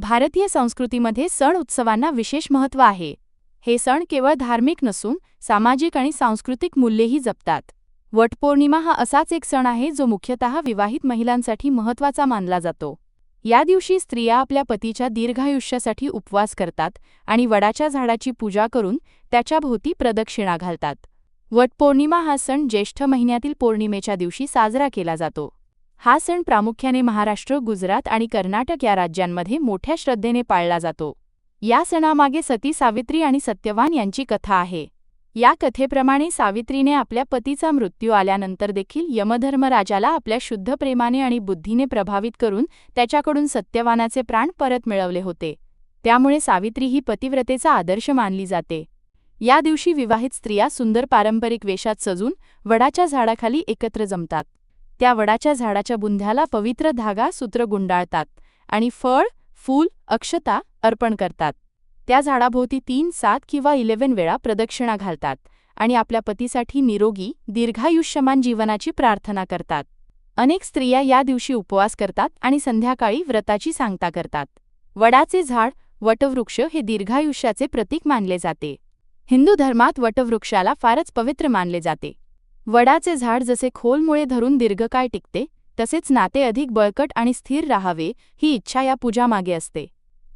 भारतीय संस्कृतीमध्ये सण उत्सवांना विशेष महत्त्व आहे. हे सण केवळ धार्मिक नसून सामाजिक आणि सांस्कृतिक मूल्येही जपतात. वटपौर्णिमा हा असाच एक सण आहे जो मुख्यतः विवाहित महिलांसाठी महत्त्वाचा मानला जातो. या दिवशी स्त्रिया आपल्या पतीच्या दीर्घायुष्यासाठी उपवास करतात आणि वडाच्या झाडाची पूजा करून त्याच्या भोवती प्रदक्षिणा घालतात. वटपौर्णिमा हा सण ज्येष्ठ महिन्यातील पौर्णिमेच्या दिवशी साजरा केला जातो. हा सण प्रामुख्याने महाराष्ट्र गुजरात आणि कर्नाटक या राज्यांमध्ये मोठ्या श्रद्धेने पाळला जातो. या सणामागे सती सावित्री आणि सत्यवान यांची कथा आहे. या कथेप्रमाणे सावित्रीने आपल्या पतीचा मृत्यू आल्यानंतर देखील यमधर्मराजाला आपल्या शुद्ध प्रेमाने आणि बुद्धीने प्रभावित करून त्याच्याकडून सत्यवानाचे प्राण परत मिळवले होते. त्यामुळे सावित्री ही पतिव्रतेचा आदर्श मानली जाते. या दिवशी विवाहित स्त्रिया सुंदर पारंपरिक वेशात सजून वडाच्या झाडाखाली एकत्र जमतात. त्या वडाच्या झाडाच्या बुंध्याला पवित्र धागा सूत्र गुंडाळतात आणि फळ फूल अक्षता अर्पण करतात. त्या झाडाभोवती तीन सात किंवा इलेव्हन वेळा प्रदक्षिणा घालतात आणि आपल्या पतीसाठी निरोगी दीर्घायुष्यमान जीवनाची प्रार्थना करतात. अनेक स्त्रिया या दिवशी उपवास करतात आणि संध्याकाळी व्रताची सांगता करतात. वडाचे झाड वटवृक्ष हे दीर्घायुष्याचे प्रतीक मानले जाते. हिंदू धर्मात वटवृक्षाला फारच पवित्र मानले जाते. वडाचे झाड जसे खोलमुळे धरून दीर्घकाळ टिकते तसेच नाते अधिक बळकट आणि स्थिर राहावे ही इच्छा या पूजामागे असते.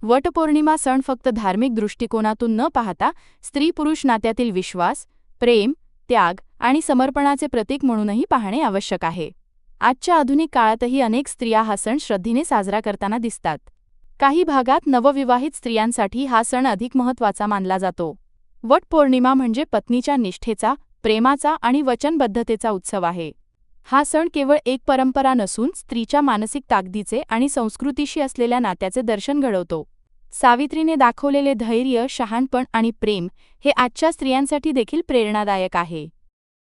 वटपौर्णिमा सण फक्त धार्मिक दृष्टिकोनातून न पाहता स्त्री पुरुष नात्यातील विश्वास प्रेम त्याग आणि समर्पणाचे प्रतीक म्हणूनही पाहणे आवश्यक आहे. आजच्या आधुनिक काळातही अनेक स्त्रिया हा सण श्रद्धेने साजरा करताना दिसतात. काही भागात नवविवाहित स्त्रियांसाठी हा सण अधिक महत्त्वाचा मानला जातो. वटपौर्णिमा म्हणजे पत्नीच्या निष्ठेचा प्रेमाचा आणि वचनबद्धतेचा उत्सव आहे. हा सण केवळ एक परंपरा नसून स्त्रीच्या मानसिक ताकदीचे आणि संस्कृतीशी असलेल्या नात्याचे दर्शन घडवतो. सावित्रीने दाखवलेले धैर्य शहाणपण आणि प्रेम हे आजच्या स्त्रियांसाठी देखील प्रेरणादायक आहे.